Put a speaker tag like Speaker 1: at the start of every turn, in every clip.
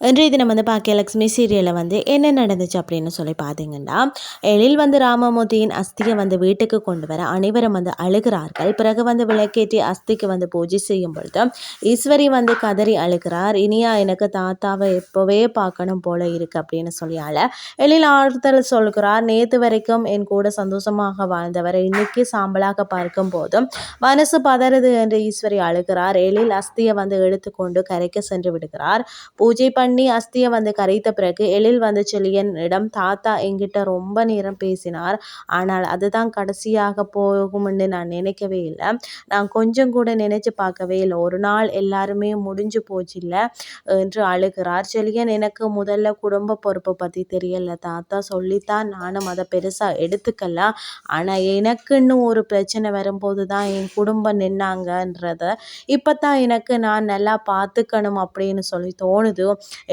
Speaker 1: இன்றைய தினம் வந்து பாக்கியலட்சுமி சீரியலில் வந்து என்ன நடந்துச்சு அப்படின்னு சொல்லி பார்த்தீங்கன்னா எழில் வந்து ராமமூர்த்தியின் அஸ்தியை வந்து வீட்டுக்கு கொண்டு வர அனைவரும் வந்து அழுகிறார்கள். பிறகு வந்து விளக்கேற்றி அஸ்திக்கு வந்து பூஜை செய்யும் பொழுது ஈஸ்வரி வந்து கதறி அழுகிறார். இனியா எனக்கு தாத்தாவை எப்போவே பார்க்கணும் போல இருக்கு அப்படின்னு சொல்லியால எழில் ஆறுதல் சொல்கிறார். நேற்று வரைக்கும் என் கூட சந்தோஷமாக வாழ்ந்தவரை இன்னைக்கு சாம்பலாக பார்க்கும் போதும் மனசு பதறுது என்று ஈஸ்வரி அழுகிறார். எழில் அஸ்தியை வந்து எடுத்துக்கொண்டு கரைக்க சென்று விடுகிறார். பூஜை பண்ணி அஸ்தியை வந்து கரைத்த பிறகு எழில் வந்து செழியனிடம் தாத்தா என்கிட்ட ரொம்ப நேரம் பேசினார். ஆனால் அதுதான் கடைசியாக போகும்னு நான் நினைக்கவே இல்லை. நான் கொஞ்சம் கூட நினைச்சு பார்க்கவே இல்லை. ஒரு நாள் எல்லாருமே முடிஞ்சு போச்சு இல்லை என்று அழுகிறார். செழியன் எனக்கு முதல்ல குடும்ப பொறுப்பை பற்றி தெரியல தாத்தா. சொல்லித்தான் நானும் அதை பெருசாக எடுத்துக்கல. ஆனால் எனக்குன்னு ஒரு பிரச்சனை வரும்போது தான் என் குடும்பம் நின்னாங்கன்றத இப்போ தான் எனக்கு நான் நல்லா பார்த்துக்கணும் அப்படின்னு சொல்லி தோணுது.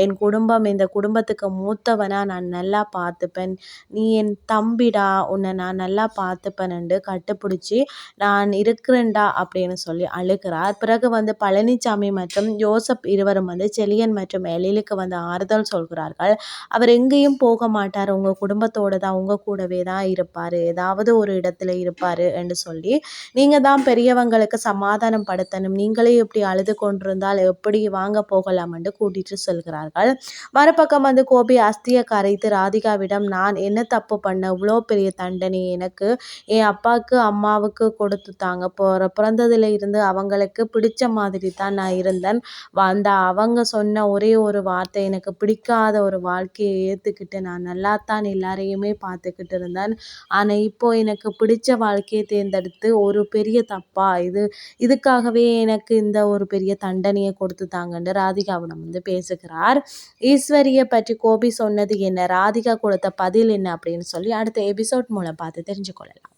Speaker 1: என் குடும்பம் இந்த குடும்பத்துக்கு மூத்தவனாக நான் நல்லா பார்த்துப்பேன். நீ என் தம்பிடா உன்னை நான் நல்லா பார்த்துப்பேன்ண்டு கட்டுப்பிடிச்சி நான் இருக்கிறேன்டா அப்படின்னு சொல்லி அழுகிறார். பிறகு வந்து பழனிசாமி மற்றும் யோசப் இருவரும் வந்து செலியன் மற்றும் எழிலுக்கு வந்து ஆறுதல் சொல்கிறார்கள். அவர் எங்கேயும் போக மாட்டார். உங்கள் குடும்பத்தோடு தான் உங்கள் கூடவே தான் இருப்பார். ஏதாவது ஒரு இடத்துல இருப்பார் என்று சொல்லி நீங்கள் தான் பெரியவங்களுக்கு சமாதானம் படுத்தணும். நீங்களே இப்படி அழுது கொண்டிருந்தால் எப்படி வாங்க போகலாம் என்று கூட்டிட்டு செல்கிறார்கள். மறுபக்கம் வந்து கோபி அஸ்தியை கரைத்து ராதிகாவிடம் நான் என்ன தப்பு பண்ண? இவ்வளோ பெரிய தண்டனை எனக்கு என் அப்பாவுக்கு அம்மாவுக்கு கொடுத்துட்டாங்க போகிற பிறந்ததுல இருந்து அவங்களுக்கு பிடிச்ச மாதிரி தான் நான் இருந்தேன். அந்த அவங்க சொன்ன ஒரே ஒரு வார்த்தை எனக்கு பிடிக்காத ஒரு வாழ்க்கையை ஏற்றுக்கிட்டு நான் நல்லா தான் எல்லாரையுமே பார்த்துக்கிட்டு இருந்தேன். ஆனால் இப்போ எனக்கு பிடிச்ச வாழ்க்கையை தேர்ந்தெடுத்து ஒரு பெரிய தப்பா? இது இதுக்காகவே எனக்கு இந்த ஒரு பெரிய தண்டனையை கொடுத்துட்டாங்கன்னு ராதிகாவிடம் வந்து பேசுகிறார். ஈஸ்வரியை பற்றி கோபி சொன்னது என்ன? ராதிகா கொடுத்த பதில் என்ன அப்படின்னு சொல்லி அடுத்த எபிசோட் மூலம் பார்த்து தெரிஞ்சுக்கொள்ளலாம்.